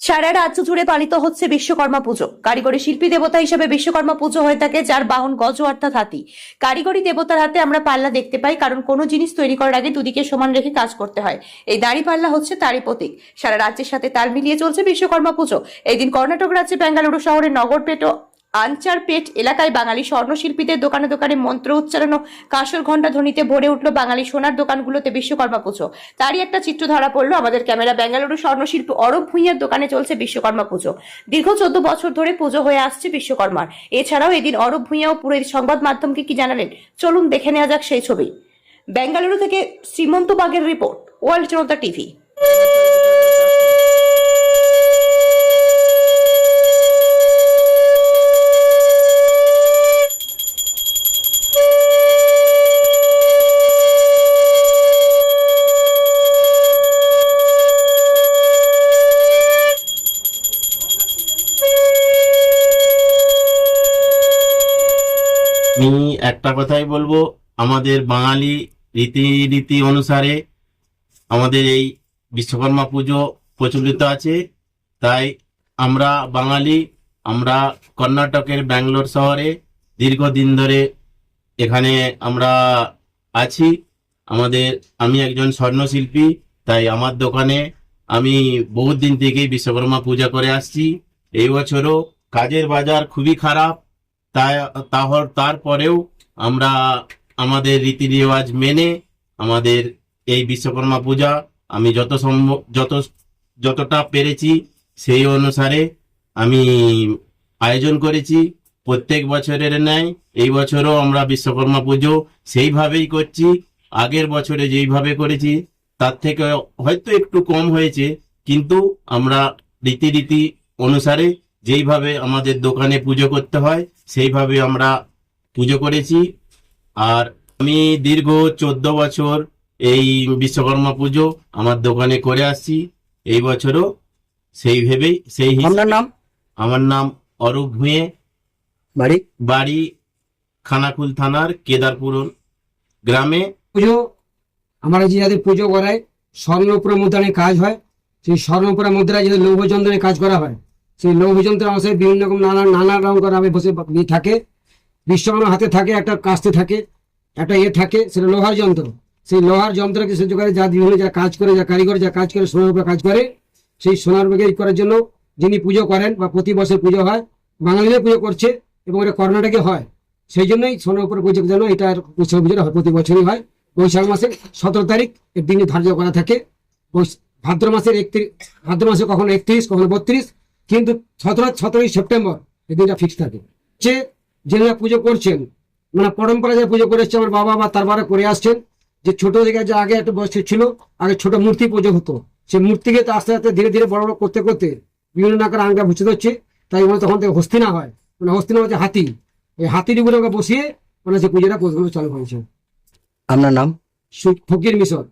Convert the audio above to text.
সারা রাজ্য জুড়ে পালিত হচ্ছে বিশ্বকর্মা পুজো। কারিগরি শিল্পী দেবতা হিসেবে বিশ্বকর্মা পুজো হয়ে থাকে যার বাহন গজ অর্থাৎ হাতি। কারিগরি দেবতার হাতে আমরা পাল্লা দেখতে পাই, কারণ কোনো জিনিস তৈরি করার আগে দুদিকে সমান রেখে কাজ করতে হয়। এই দাড়ি পাল্লা হচ্ছে তারই প্রতীক। সারা রাজ্যের সাথে তাল মিলিয়ে চলছে বিশ্বকর্মা পুজো। এই দিন কর্ণাটক রাজ্যে, বেঙ্গালুরু শহরের নগরপেট আনচারপেট এলাকায় বাঙালি স্বর্ণশিল্পীদের দোকানে দোকানে মন্ত্র উচ্চারণ ও কাঁসর ঘণ্টা ধ্বনিতে ভরে উঠল বাঙালি সোনার দোকানগুলোতে বিশ্বকর্মা পুজো। তারই একটা চিত্র ধরা পড়ল আমাদের ক্যামেরা বেঙ্গালুরু স্বর্ণশিল্পী অরব ভূঁইয়ার দোকানে চলছে বিশ্বকর্মা পুজো। দীর্ঘ চোদ্দ বছর ধরে পুজো হয়ে আসছে বিশ্বকর্মার। এছাড়াও এদিন অরব ভূঁইয়াও পুরো সংবাদ মাধ্যমকে কি জানালেন? চলুন দেখে নেওয়া যাক সেই ছবি। বেঙ্গালুরু থেকে শ্রীমন্ত বাগের রিপোর্ট, ওয়ার্ল্ড জনতা টিভি। আমি একটা কথাই বলব, আমাদের বাঙালি রীতিনীতি অনুসারে আমাদের এই বিশ্বকর্মা পুজো প্রচলিত আছে। তাই আমরা বাঙালি, আমরা কর্ণাটকের ব্যাঙ্গালোর শহরে দীর্ঘদিন ধরে এখানে আমরা আছি। আমাদের, আমি একজন স্বর্ণশিল্পী, তাই আমার দোকানে আমি বহুত দিন থেকেই বিশ্বকর্মা পূজা করে আসছি। এই বছরও কাজের বাজার খুবই খারাপ। তাহর, তারপরেও আমরা আমাদের রীতি রেওয়াজ মেনে আমাদের এই বিশ্বকর্মা পূজা আমি যত সম্ভব, যত, যতটা পেরেছি সেই অনুসারে আমি আয়োজন করেছি। প্রত্যেক বছরের ন্যায় এই বছরও আমরা বিশ্বকর্মা পুজো সেইভাবেই করছি। আগের বছরে যেইভাবে করেছি তার থেকে হয়তো একটু কম হয়েছে, কিন্তু আমরা রীতি রীতি অনুসারে যেইভাবে আমাদের দোকানে পুজো করতে হয় সেইভাবে আমরা পুজো করেছি। আর আমি দীর্ঘ চোদ্দ বছর এই বিশ্বকর্মা পুজো আমার দোকানে করে আসছি। এই বছরও সেই ভেবেই সেই আপনার নাম? আমার নাম অরূপ ভুঁয়ে বাড়ি? বাড়ি খানাকুল থানার কেদারপুর গ্রামে। পুজো আমরা যে যাদের পুজো করায় স্বর্ণপুরা মুদ্রায় কাজ হয়। সেই স্বর্ণপুরা মুদ্রায় যদি লৌহ যন্ত্রে কাজ করা হয় সেই লৌহ যন্ত্র আমাদের বিভিন্ন রকম নানা নানা রকম করা হবে বসে থাকে। বিশ্বকর্মা হাতে থাকে, একটা কাস্তে থাকে, একটা ইয়ে থাকে, সেটা লোহার যন্ত্র। সেই লোহার যন্ত্রকে সহ্য করে? যা বিভিন্ন যা কাজ করে, যা কারিগর যা কাজ করে, সোনার উপরে কাজ করে। সেই সোনার উপরে করার জন্য যিনি পুজো করেন বা প্রতি বছর পুজো হয়, বাঙালিরা পুজো করছে এবং এটা কর্ণাটকে হয়। সেই জন্যই সোনার উপরে পুজো জন্য এটা উৎসব পুজোটা হয়, প্রতি বছরই হয়। বৈশাখ মাসের সতেরো তারিখ এর দিনে ধার্য করা থাকে। ভাদ্র মাসের একত্রিশ ভাদ্র মাসে কখনো একত্রিশ, কখনো বত্রিশ কিন্তু সতেরো সতেরোই সেপ্টেম্বর এই দিনটা ফিক্স থাকে। যে যেনারা পুজো করছেন মানে পরম্পরা যে পুজো করে এসছে আমার বাবা বা তার বাবা করে আসছেন যে ছোট থেকে যে আগে একটা বয়স ছিল আগে ছোট মূর্তি পুজো হতো। সেই মূর্তিকে তো আস্তে আস্তে ধীরে ধীরে বড় বড় করতে করতে বিভিন্ন আকার আঙ্গা ভূষিত হচ্ছে তাই মানে তখন থেকে হস্তিনা হয়। মানে হস্তিনা হচ্ছে হাতি। এই হাতিটিগুলোকে বসিয়ে মানে সে পুজোটা চালু হয়েছে আপনার নাম? ফকির মিশর।